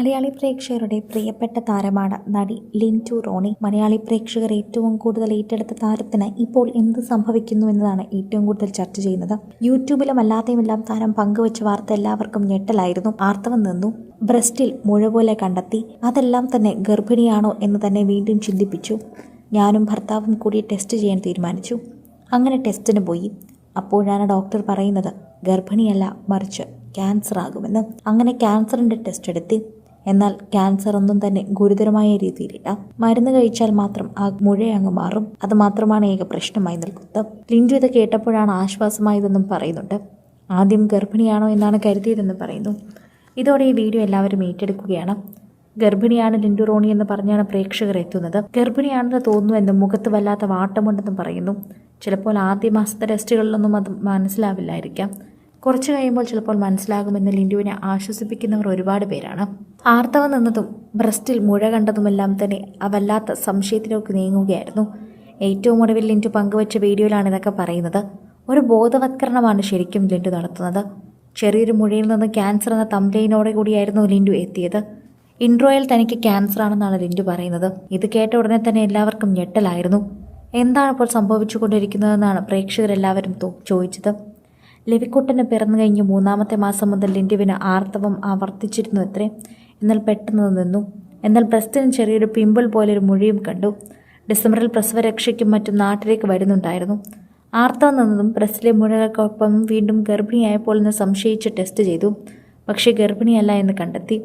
മലയാളി പ്രേക്ഷകരുടെ പ്രിയപ്പെട്ട താരമാണ് നടി ലിന്റു റോണി. മലയാളി പ്രേക്ഷകർ ഏറ്റവും കൂടുതൽ ഏറ്റെടുത്ത താരത്തിന് ഇപ്പോൾ എന്ത് സംഭവിക്കുന്നു എന്നതാണ് ഏറ്റവും കൂടുതൽ ചർച്ച ചെയ്യുന്നത്. യൂട്യൂബിലും അല്ലാതെയുമെല്ലാം താരം പങ്കുവച്ച വാർത്ത എല്ലാവർക്കും ഞെട്ടലായിരുന്നു. ആർത്തവം നിന്നു. ബ്രസ്റ്റിൽ മുഴ പോലെ കണ്ടെത്തി. അതെല്ലാം തന്നെ ഗർഭിണിയാണോ എന്ന് തന്നെ വീണ്ടും ചിന്തിപ്പിച്ചു. ഞാനും ഭർത്താവും കൂടി ടെസ്റ്റ് ചെയ്യാൻ തീരുമാനിച്ചു. അങ്ങനെ ടെസ്റ്റിന് പോയി. അപ്പോഴാണ് ഡോക്ടർ പറയുന്നത് ഗർഭിണിയല്ല മറിച്ച് ക്യാൻസർ ആകുമെന്ന് അങ്ങനെ ക്യാൻസറിന്റെ ടെസ്റ്റ് എടുത്തി എന്നാൽ ക്യാൻസർ ഒന്നും തന്നെ ഗുരുതരമായ രീതിയിലില്ല. മരുന്ന് കഴിച്ചാൽ മാത്രം ആ മുഴ അങ്ങ് മാറും. അത് മാത്രമാണ് ഏക പ്രശ്നമായി നിൽക്കുന്നത്. ലിൻഡു ഇത് കേട്ടപ്പോഴാണ് ആശ്വാസമായതെന്നും പറയുന്നുണ്ട്. ആദ്യം ഗർഭിണിയാണോ എന്നാണ് കരുതിയതെന്ന് പറയുന്നു. ഇതോടെ ഈ വീഡിയോ എല്ലാവരും ഏറ്റെടുക്കുകയാണ്. ഗർഭിണിയാണ് ലിൻഡു റോണി എന്ന് പറഞ്ഞാണ് പ്രേക്ഷകർ എത്തുന്നത്. ഗർഭിണിയാണെന്ന് തോന്നുന്നുവെന്നും മുഖത്ത് വല്ലാത്ത വാട്ടമുണ്ടെന്നും പറയുന്നു. ചിലപ്പോൾ ആദ്യ മാസത്തെ ടെസ്റ്റുകളിലൊന്നും അത് മനസ്സിലാവില്ലായിരിക്കാം. കുറച്ച് കഴിയുമ്പോൾ ചിലപ്പോൾ മനസ്സിലാകുമെന്ന് ലിൻഡുവിനെ ആശ്വസിപ്പിക്കുന്നവർ ഒരുപാട് പേരാണ്. ആർത്തവ നിന്നതും ബ്രസ്റ്റിൽ മുഴ കണ്ടതുമെല്ലാം തന്നെ അവല്ലാത്ത വല്ലാത്ത സംശയത്തിലേക്ക് നീങ്ങുകയായിരുന്നു. ഏറ്റവും ഒടുവിൽ ലിൻഡു പങ്കുവച്ച വീഡിയോയിലാണ് ഇതൊക്കെ പറയുന്നത്. ഒരു ബോധവത്കരണമാണ് ശരിക്കും ലിൻഡു നടത്തുന്നത്. ചെറിയൊരു മുഴയിൽ നിന്ന് ക്യാൻസർ എന്ന തംലൈനോടെ കൂടിയായിരുന്നു ലിൻഡു എത്തിയത്. ഇൻട്രോയിൽ തനിക്ക് ക്യാൻസർ ആണെന്നാണ് ലിൻഡു പറയുന്നത്. ഇത് കേട്ട ഉടനെ തന്നെ എല്ലാവർക്കും ഞെട്ടലായിരുന്നു. എന്താണ് ഇപ്പോൾ സംഭവിച്ചുകൊണ്ടിരിക്കുന്നതെന്നാണ് പ്രേക്ഷകരെല്ലാവരും ചോദിച്ചത്. ലവിക്കുട്ടന് പിറന്നു കഴിഞ്ഞ് മൂന്നാമത്തെ മാസം മുതൽ ലിൻഡുവിന് ആർത്തവം ആവർത്തിച്ചിരുന്നു അത്രേ എന്നാൽ പെട്ടെന്ന് നിന്നു. എന്നാൽ ബ്രസ്റ്റിന് ചെറിയൊരു പിമ്പിൾ പോലെ ഒരു മുഴിയും കണ്ടു. ഡിസംബറിൽ പ്രസവരക്ഷയ്ക്കും മറ്റും നാട്ടിലേക്ക് വരുന്നുണ്ടായിരുന്നു. ആർത്തവം നിന്നതും ബ്രസ്റ്റിലെ മുഴകൾക്കൊപ്പം വീണ്ടും ഗർഭിണിയായപ്പോൾ എന്ന് സംശയിച്ച് ടെസ്റ്റ് ചെയ്തു. പക്ഷേ ഗർഭിണിയല്ല എന്ന് കണ്ടെത്തി.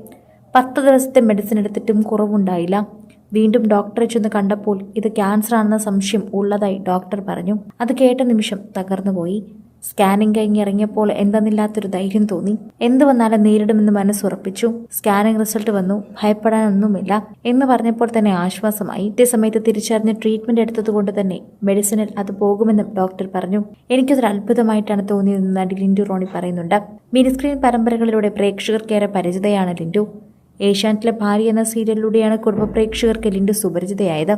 പത്ത് ദിവസത്തെ മെഡിസിൻ എടുത്തിട്ടും കുറവുണ്ടായില്ല. വീണ്ടും ഡോക്ടറെ ചെന്ന് കണ്ടപ്പോൾ ഇത് ക്യാൻസർ ആണെന്ന സംശയം ഉള്ളതായി ഡോക്ടർ പറഞ്ഞു. അത് കേട്ട നിമിഷം തകർന്നുപോയി. സ്കാനിംഗ് കഴിഞ്ഞിറങ്ങിയപ്പോൾ എന്തെന്നില്ലാത്തൊരു ധൈര്യം തോന്നി. എന്ത് വന്നാലും നേരിടുമെന്ന് മനസ്സുറപ്പിച്ചു സ്കാനിംഗ് റിസൾട്ട് വന്നു. ഭയപ്പെടാനൊന്നുമില്ല എന്ന് പറഞ്ഞപ്പോൾ തന്നെ ആശ്വാസമായി. സമയത്ത് തിരിച്ചറിഞ്ഞ് ട്രീറ്റ്മെന്റ് എടുത്തതുകൊണ്ട് തന്നെ മെഡിസിനിൽ അത് പോകുമെന്നും ഡോക്ടർ പറഞ്ഞു. എനിക്കതൊരു അത്ഭുതമായിട്ടാണ് തോന്നിയതെന്ന് നടി ലിൻഡു റോണി പറയുന്നുണ്ട്. മിനിസ്ക്രീൻ പരമ്പരകളിലൂടെ പ്രേക്ഷകർക്കേറെ പരിചിതയാണ് ലിൻഡു. ഏഷ്യാനെറ്റിലെ ഭാര്യ എന്ന സീരിയലിലൂടെയാണ് കുടുംബ പ്രേക്ഷകർക്ക് ലിൻഡു സുപരിചിതയായത്.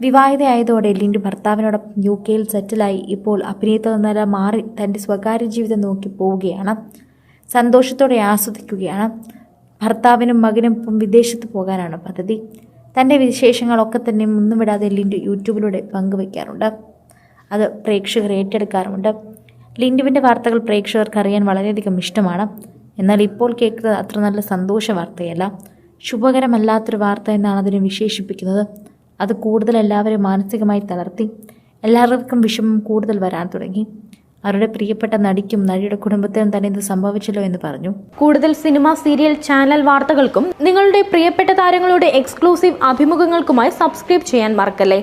വിവാഹിതയായതോടെ ലിൻഡ് ഭർത്താവിനോടൊപ്പം യു കെയിൽ സെറ്റിലായി. ഇപ്പോൾ അഭിനയത്തിൽ മാറി തന്റെ സ്വകാര്യ ജീവിതം നോക്കി പോവുകയാണ്. സന്തോഷത്തോടെ ആസ്വദിക്കുകയാണ്. ഭർത്താവിനും മകനുമൊപ്പം വിദേശത്ത് പോകാനാണ് പദ്ധതി. തന്റെ വിശേഷങ്ങളൊക്കെ തന്നെ ഒന്നും വിടാതെ ലിൻഡു യൂട്യൂബിലൂടെ പങ്കുവയ്ക്കാറുണ്ട്. അത് പ്രേക്ഷകർ ഏറ്റെടുക്കാറുമുണ്ട്. ലിൻഡുവിന്റെ വാർത്തകൾ പ്രേക്ഷകർക്ക് അറിയാൻ വളരെയധികം ഇഷ്ടമാണ്. എന്നാൽ ഇപ്പോൾ കേൾക്കുന്നത് അത്ര നല്ല സന്തോഷ വാർത്തയല്ല. ശുഭകരമല്ലാത്തൊരു വാർത്ത എന്നാണ് അതിനെ വിശേഷിപ്പിക്കുന്നത്. അത് കൂടുതൽ എല്ലാവരും മാനസികമായി തളർത്തി. എല്ലാവർക്കും വിഷമം കൂടുതൽ വരാൻ തുടങ്ങി. അവരുടെ പ്രിയപ്പെട്ട നടിക്കും നടിയുടെ കുടുംബത്തിനും തന്നെ ഇത് സംഭവിച്ചല്ലോ എന്ന് പറഞ്ഞു. കൂടുതൽ സിനിമ സീരിയൽ ചാനൽ വാർത്തകൾക്കും നിങ്ങളുടെ പ്രിയപ്പെട്ട താരങ്ങളുടെ എക്സ്ക്ലൂസീവ് അഭിമുഖങ്ങൾക്കുമായി സബ്സ്ക്രൈബ് ചെയ്യാൻ മറക്കല്ലേ?